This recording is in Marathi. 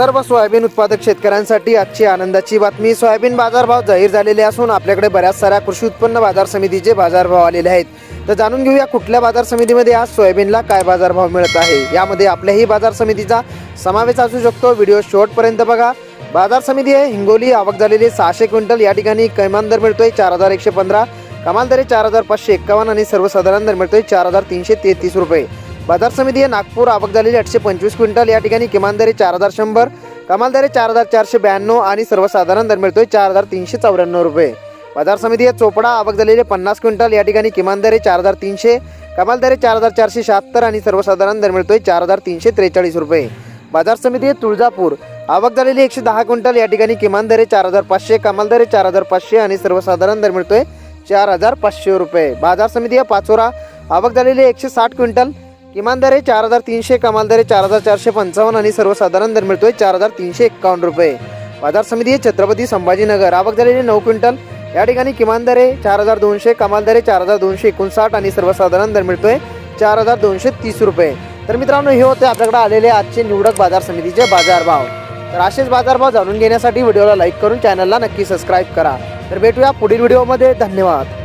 सर्व सोयाबीन उत्पादक शेतकऱ्यांसाठी आजची आनंदाची बातमी. सोयाबीन बाजारभाव जाहीर झालेले असून आपल्याकडे बऱ्याच साऱ्या कृषी उत्पन्न बाजार समितीचे बाजारभाव आलेले आहेत. तर जाणून घेऊया कुठल्या बाजार समितीमध्ये आज सोयाबीनला काय बाजारभाव मिळत आहे. यामध्ये आपल्याही बाजार समितीचा समावेश असू शकतो. व्हिडिओ शेवटपर्यंत बघा. बाजार समिती आहे. हिंगोली आवक झालेली सहाशे क्विंटल. या ठिकाणी कैमान दर मिळतोय चार हजार एकशे पंधरा. कमाल दर चार हजार पाचशे एक्कावन्न आणि सर्वसाधारण दर मिळतोय चार हजार तीनशे तेहतीस रुपये. बाजार समिती आहे नागपूर आवक झालेली आठशे पंचवीस क्विंटल. या ठिकाणी किमान दरे चार हजार शंभर कमाल दरे चार हजार चारशे ब्याण्णव आणि सर्वसाधारण दर मिळतोय चार हजार तीनशे चौऱ्याण्णव रुपये. बाजार समिती आहे चोपडा आवक झालेली पन्नास क्विंटल. या ठिकाणी किमान दरे चार हजार तीनशे कमाल दरे चार हजार चारशे शहात्तर आणि सर्वसाधारण दर मिळतोय चार हजार तीनशे त्रेचाळीस रुपये. बाजार समिती आहे तुळजापूर आवक झालेली एकशे दहा क्विंटल. या ठिकाणी किमान दरे चार हजार पाचशे कमाल दरे चार हजार पाचशे आणि सर्वसाधारण दर मिळतोय चार हजार पाचशे रुपये. बाजार समिती आहे पाचोरा आवक झालेली एकशे साठ क्विंटल. किमान दर आहे चार हजार तीनशे कमाल दर आहे चार हजार चारशे पंचावन्न आणि सर्वसाधारण दर मिळतोय चार हजार तीनशे एक्कावन्न रुपये. बाजार समिती आहे छत्रपती संभाजीनगर. आवक झालेली नऊ क्विंटल. या ठिकाणी किमान दर आहे चार हजार दोनशे कमाल दर आहे चार हजार दोनशे एकोणसाठ आणि सर्वसाधारण दर मिळतोय चार हजार दोनशे तीस रुपये. तर मित्रांनो हे होते आपल्याकडे आलेले आजचे निवडक बाजार समितीचे बाजारभाव तर असेच बाजारभाव जाणून घेण्यासाठी व्हिडिओला लाईक करून चॅनलला नक्की सबस्क्राईब करा. तर भेटूया पुढील व्हिडिओमध्ये. धन्यवाद.